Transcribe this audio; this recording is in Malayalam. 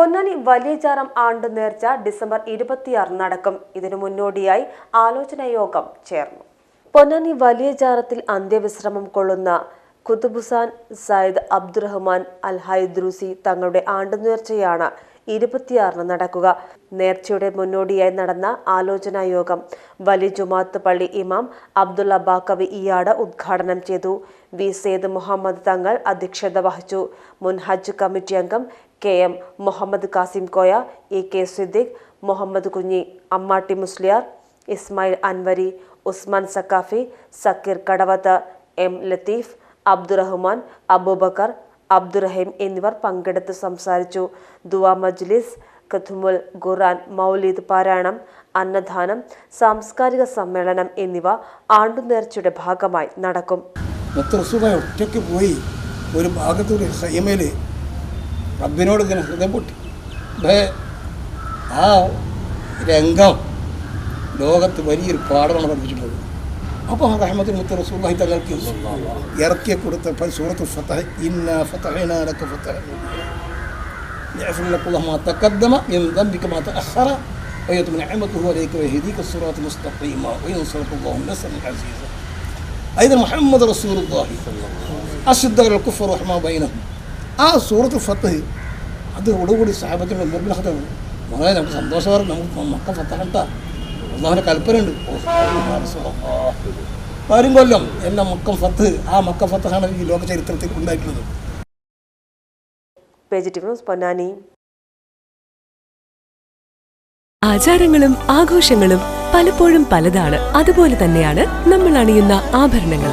പൊന്നാനി വലിയചാറം ആണ്ട് നേർച്ച ഡിസംബർ ഇരുപത്തിയാറ് നടക്കും. ഇതിനു മുന്നോടിയായി ആലോചനാ യോഗം ചേർന്നു. പൊന്നാനി വലിയചാറത്തിൽ അന്ത്യവിശ്രമം കൊള്ളുന്ന കുതുബുസാൻ സയ്യിദ് അബ്ദുറഹ്മാൻ അൽ ഹൈദ്രൂസി തങ്ങളുടെ ആണ്ടുനേർച്ചയാണ് ഇരുപത്തിയാറിന് നടക്കുക. നേർച്ചയുടെ മുന്നോടിയായി നടന്ന ആലോചനാ യോഗം വലിയ ജുമാത്ത് പള്ളി ഇമാം അബ്ദുള്ള ബാക്കവി ഇയാട് ഉദ്ഘാടനം ചെയ്തു. വി സെയ്ദ് മുഹമ്മദ് തങ്ങൾ അധ്യക്ഷത വഹിച്ചു. മുൻ ഹജ്ജ് കമ്മിറ്റി അംഗം K M Muhammad Kasim Koya A K Siddique Muhammad Kunhi Ammatti Musliyar Ismail Anvari Usman Saqafi Zakir Kadavath M Latheef Abdurahman Abubakar Abdurahim എന്നിവർ പങ്കെടുത്ത് സംസാരിച്ചു. ദുവാ മജ്ലിസ് കഥുമുൽ ഖുറാൻ മൗലീദ് പാരായണം അന്നദാനം സാംസ്കാരിക സമ്മേളനം എന്നിവ ആണ്ടുനേർച്ചയുടെ ഭാഗമായി നടക്കും. ഒറ്റയ്ക്ക് പോയി ഒരു ഭാഗത്തൂടെ ഹൈമയിൽ റബ്ബിനോട് ഇങ്ങനെ ഹൃദയം പൊട്ടി. ആ രംഗം ലോകത്ത് വലിയൊരു പാഠമാണ് പഠിപ്പിച്ചിട്ടുള്ളത്. അപ്പോൾ റഹ്മത്ത് മുത്ത റസൂല്ലാഹി തങ്ങൾക്ക് ഇറക്കി കൊടുത്ത പ- സൂറത്ത് ഫത്തഹ് ഇന്ന ഫത്തഹനാലൊക്കെ ഫത്തഹ يغفر لك الله ما تقدم من ذنبك ما تأخر ويتم نعمته عليك ويهديك الصراط المستقيم وينصرك الله نصرا عزيزا أيضا محمد رسول الله أشد على الكفر وحما بينهم ആ സൂറത്ത് ഫത്ത് അതോടുകൂടി സാഹബത്തിന് മുമ്പിൽ വളരെ നമുക്ക് സന്തോഷമാണ് നമുക്ക് മക്ക ഫത്തഹട്ട അള്ളാഹുവിന്റെ കൽപ്പനയുണ്ട്. വരും കൊല്ലം എല്ലാം മക്കം ഫത്ത് ആ മക്ക ഫത്താണ് ഈ ലോക ചരിത്രത്തിൽ ഉണ്ടായിട്ടുള്ളത്. പൊന്നാനി. ആചാരങ്ങളും ആഘോഷങ്ങളും പലപ്പോഴും പലതാണ്. അതുപോലെ തന്നെയാണ് നമ്മൾ അണിയുന്ന ആഭരണങ്ങൾ